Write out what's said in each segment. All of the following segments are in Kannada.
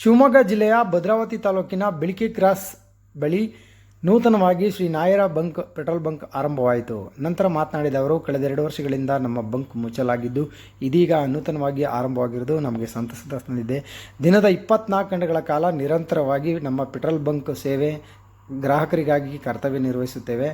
ಶಿವಮೊಗ್ಗ ಜಿಲ್ಲೆಯ ಭದ್ರಾವತಿ ತಾಲೂಕಿನ ಬಿಳಿಕೆ ಕ್ರಾಸ್ ಬಳಿ ನೂತನವಾಗಿ Shri Nayara bunk, petrol bunk ಆರಂಭವಾಯಿತು. ನಂತರ ಮಾತನಾಡಿದ ಅವರು, ಕಳೆದ ಎರಡು ವರ್ಷಗಳಿಂದ ನಮ್ಮ ಬಂಕ್ ಮುಚ್ಚಲಾಗಿದ್ದು, ಇದೀಗ ನೂತನವಾಗಿ ಆರಂಭವಾಗಿರುವುದು ನಮಗೆ ಸಂತಸ ತಂದಿದೆ ದಿನದ ಇಪ್ಪತ್ನಾಲ್ಕು ಗಂಟೆಗಳ ಕಾಲ ನಿರಂತರವಾಗಿ ನಮ್ಮ ಪೆಟ್ರೋಲ್ ಬಂಕ್ ಸೇವೆ ಗ್ರಾಹಕರಿಗಾಗಿ ಕರ್ತವ್ಯ ನಿರ್ವಹಿಸುತ್ತೇವೆ.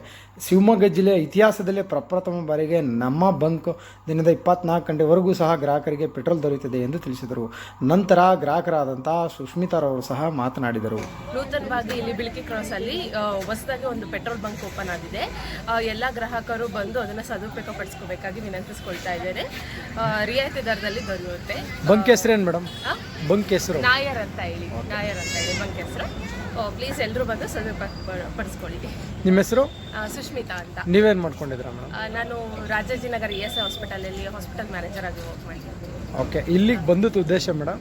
ಶಿವಮೊಗ್ಗ ಜಿಲ್ಲೆಯ ಇತಿಹಾಸದಲ್ಲೇ ಪ್ರಪ್ರಥಮ ಬಾರಿಗೆ ನಮ್ಮ ಬಂಕ್ ದಿನದ ಇಪ್ಪತ್ನಾಲ್ಕು ಗಂಟೆವರೆಗೂ ಸಹ ಗ್ರಾಹಕರಿಗೆ ಪೆಟ್ರೋಲ್ ದೊರೆಯುತ್ತದೆ ಎಂದು ತಿಳಿಸಿದರು. ನಂತರ ಗ್ರಾಹಕರಾದಂಥ ಸುಷ್ಮಿತಾರವರು ಸಹ ಮಾತನಾಡಿದರು. ನೂತನವಾಗಿ ಇಲ್ಲಿ ಬಿಳಿಕೆ ಕ್ರಾಸ್ ಅಲ್ಲಿ ಹೊಸದಾಗಿ ಒಂದು ಪೆಟ್ರೋಲ್ ಬಂಕ್ ಓಪನ್ ಆಗಿದೆ. ಎಲ್ಲ ಗ್ರಾಹಕರು ಬಂದು ಅದನ್ನು ಸದುಪಯೋಗ ಪಡಿಸ್ಕೋಬೇಕಾಗಿ ವಿನಂತಿಸ್ಕೊಳ್ತಾ ಇದ್ದೇನೆ ರಿಯಾಯಿತಿ ದರದಲ್ಲಿ ದೊರೆಯುತ್ತೆ. ಬಂಕ್ ಹೆಸರೇನು ಮೇಡಮ್? ಬಂಕ್ ಹೆಸರು. ನಾಯರ್ ಅಂತ ಹೇಳಿ. ನಾಯರ್ ಅಂತ ಹೇಳಿ ಬಂಕ್ ಹೆಸರು. ಪ್ಲೀಸ್ ಎಲ್ಲರೂ ಬಂದು ಸದುಪಯೋಗ ಪಡಿಸ್ಕೊಳ್ಳಿ. ನಿಮ್ಮ ಹೆಸರು? ಸುಷ್ಮಿತಾ ಅಂತ. ನೀವೇನು ಮಾಡ್ಕೊಂಡಿದ್ದೀರಾ ಮೇಡಮ್? ನಾನು ರಾಜಾಜಿನಗರ ಇ ಎಸ್ ಹಾಸ್ಪಿಟಲಲ್ಲಿ ಹಾಸ್ಪಿಟಲ್ ಮ್ಯಾನೇಜರ್ ಆಗಿ ವರ್ಕ್ ಮಾಡ್ತೀನಿ ಓಕೆ ಇಲ್ಲಿಗೆ ಬಂದಿದ್ದು ಉದ್ದೇಶ ಮೇಡಮ್?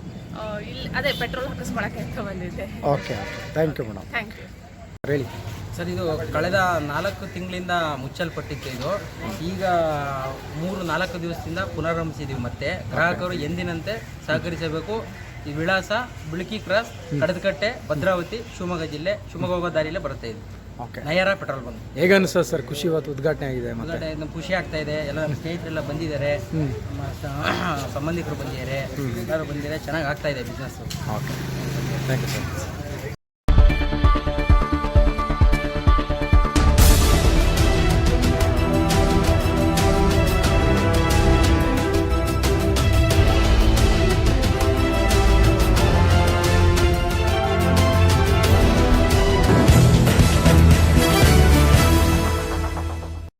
ಇಲ್ಲಿ ಅದೇ ಪೆಟ್ರೋಲ್ ಹಾಕಿಸ್ಕೊಳಕ್ಕೆ ಅಂತ ಬಂದಿದ್ದೆ. Okay thank you madam thank you ಹೇಳಿ. ಸರ್ ಇದು ಕಳೆದ ನಾಲ್ಕು ತಿಂಗಳಿಂದ ಮುಚ್ಚಲ್ಪಟ್ಟಿತ್ತು ಇದು. ಈಗ ಮೂರು ನಾಲ್ಕು ದಿವಸದಿಂದ ಪುನರಾರಂಭಿಸಿದ್ದೀವಿ ಮತ್ತೆ. ಗ್ರಾಹಕರು ಎಂದಿನಂತೆ ಸಹಕರಿಸಬೇಕು ಈ ವಿಳಾಸ ಬಿಳಕಿ ಕ್ರಾಸ್ ಕಡದಕಟ್ಟೆ ಭದ್ರಾವತಿ ಶಿವಮೊಗ್ಗ ಜಿಲ್ಲೆ ಶಿವಮೊಗ್ಗ ಹೋಗೋ ದಾರಿಯಲ್ಲೇ ಬರುತ್ತೆ ಇದು. ಓಕೆ. Nayara petrol bunk. ಹೇಗೆ ಅನಿಸ್ತದೆ ಸರ್ ಖುಷಿ ಇವತ್ತು ಉದ್ಘಾಟನೆ ಆಗಿದೆ ಮತ್ತೆ? ಉದ್ಘಾಟನೆ ಖುಷಿ ಆಗ್ತಾ ಇದೆ. ಎಲ್ಲ ನಮ್ಮ ಸ್ನೇಹಿತರೆಲ್ಲ ಬಂದಿದ್ದಾರೆ. ನಮ್ಮ ಸ- ಸಂಬಂಧಿಕರು ಬಂದಿದ್ದಾರೆ. ಎಲ್ಲರೂ ಬಂದಿದ್ದಾರೆ. ಚೆನ್ನಾಗಿ ಆಗ್ತಾ ಇದೆ business okay. Thank you sir